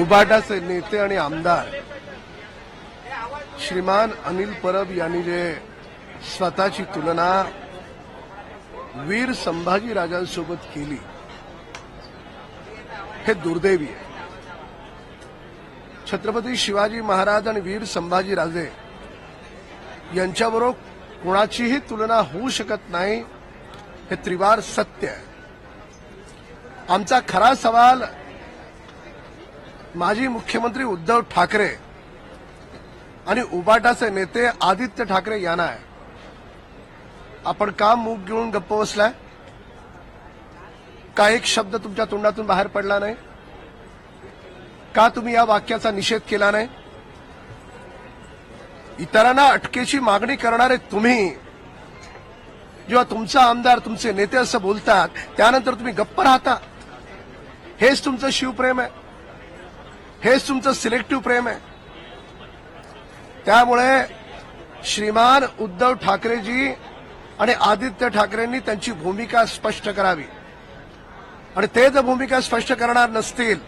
उबाटाचे नेते आणि आमदार श्रीमान अनिल परब यांनी जे स्वतःची तुलना वीर संभाजी राजांसोबत केली हे दुर्दैवी आहे. छत्रपती शिवाजी महाराज आणि वीर संभाजी राजे यांच्याबरोबर कोणाचीही तुलना होऊ शकत नाही हे त्रिवार सत्य आहे. आमचा खरा सवाल माजी मुख्यमंत्री उद्धव ठाकरे आणि उबाटाचे नेते आदित्य ठाकरे यांना आहे. आपण का मूग घेऊन गप्प बसलाय? का एक शब्द तुमच्या तोंडातून बाहेर पडला नाही? का तुम्ही या वाक्याचा निषेध केला नाही? इतरांना अटकेची मागणी करणारे तुम्ही जेव्हा तुमचा आमदार तुमचे नेते असं बोलतात त्यानंतर तुम्ही गप्प राहता. हेच तुमचं शिवप्रेम आहे. हेच तुमचं सिलेक्टिव्ह प्रेम आहे. त्यामुळे श्रीमान उद्धव ठाकरेजी आणि आदित्य ठाकरेंनी त्यांची भूमिका स्पष्ट करावी. आणि ते जर भूमिका स्पष्ट करणार नसतील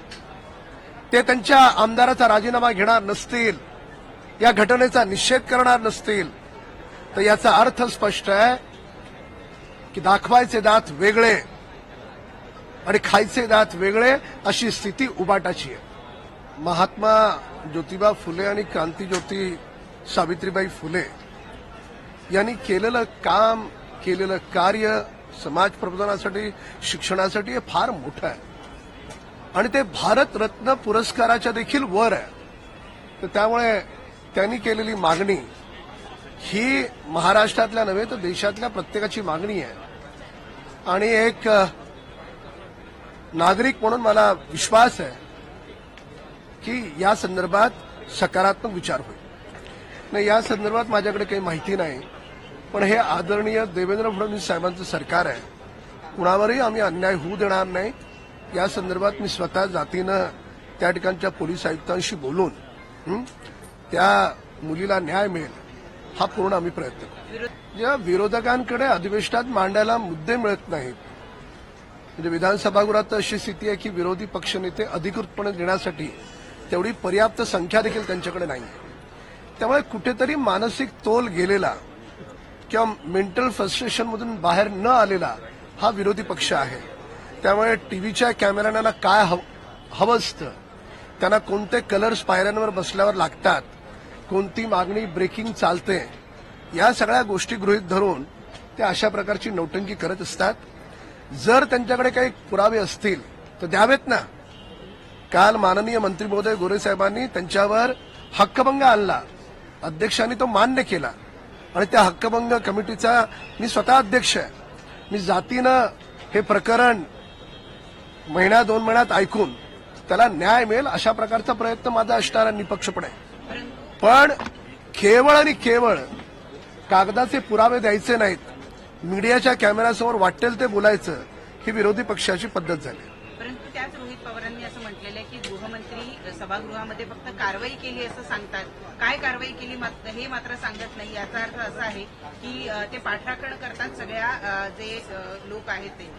ते त्यांच्या आमदाराचा राजीनामा घेणार नसतील या घटनेचा निषेध करणार नसतील तर याचा अर्थ स्पष्ट आहे की दाखवायचे दात वेगळे आणि खायचे दात वेगळे अशी स्थिती उबाटाची आहे. महात्मा ज्योतिबा फुले आणि क्रांतीज्योती सावित्रीबाई फुले यांनी केलेलं काम केलेलं कार्य समाज प्रबोधनासाठी शिक्षणासाठी हे फार मोठं आहे. आणि ते भारतरत्न पुरस्काराच्या देखील वर आहे. तर त्यामुळे त्यांनी केलेली मागणी ही महाराष्ट्रातल्या नव्हे तर देशातल्या प्रत्येकाची मागणी आहे. आणि एक नागरिक म्हणून मला विश्वास आहे. की या संदर्भात सकारात्मक विचार होईल. नाही या संदर्भात माझ्याकडे काही माहिती नाही पण हे आदरणीय देवेंद्र फडणवीस साहेबांचं सरकार आहे. कुणावरही आम्ही अन्याय होऊ देणार नाही. या संदर्भात मी स्वतः जातीनं त्या ठिकाणच्या पोलीस आयुक्तांशी बोलून त्या मुलीला न्याय मिळेल हा पूर्ण आम्ही प्रयत्न करू. जेव्हा विरोधकांकडे अधिवेशनात मांडायला मुद्दे मिळत नाहीत. म्हणजे विधानसभागृहात अशी स्थिती आहे की विरोधी पक्षनेते अधिकृतपणे देण्यासाठी तेवढी पर्याप्त संख्या देखील त्यांच्याकडे नाही त्यामुळे कुठेतरी मानसिक तोल गेलेला किंवा मेंटल फ्रस्ट्रेशनमधून बाहेर न आलेला हा विरोधी पक्ष आहे. त्यामुळे टीव्हीच्या कॅमेऱ्यांना काय हव- हवं असतं? त्यांना कोणते कलर्स पायऱ्यांवर बसल्यावर लागतात? कोणती मागणी ब्रेकिंग चालते? या सगळ्या गोष्टी गृहीत धरून ते अशा प्रकारची नौटंकी करत असतात. जर त्यांच्याकडे काही पुरावे असतील तर द्यावेत ना. काल माननीय मंत्री महोदय गोरे साहेबांनी त्यांच्यावर हक्कभंग आणला. अध्यक्षांनी तो मान्य केला. आणि त्या हक्कभंग कमिटीचा मी स्वतः अध्यक्ष आहे. मी जातीनं हे प्रकरण महिन्या दोन महिन्यात ऐकून त्याला न्याय मिळेल अशा प्रकारचा प्रयत्न माझा असणारा निपक्षपणे पण केवळ आणि केवळ कागदाचे पुरावे द्यायचे नाहीत मीडियाच्या कॅमेऱ्यासमोर वाटेल ते बोलायचं ही विरोधी पक्षाची पद्धत झाली. रोहित पवारांनी असं म्हटलेलं आहे की गृहमंत्री सभागृहामध्ये फक्त कारवाई केली असं सांगतात. काय कारवाई केली हे मात्र सांगत नाही. याचा अर्थ असा आहे की ते पाठराखण करतात सगळ्या जे लोक आहेत ते.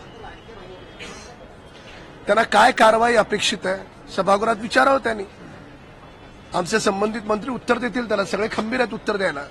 त्यांना काय कारवाई अपेक्षित आहे? सभागृहात विचारावं त्यांनी. आमचे संबंधित मंत्री उत्तर देतील त्याला सगळे खंबीर आहेत उत्तर द्यायला.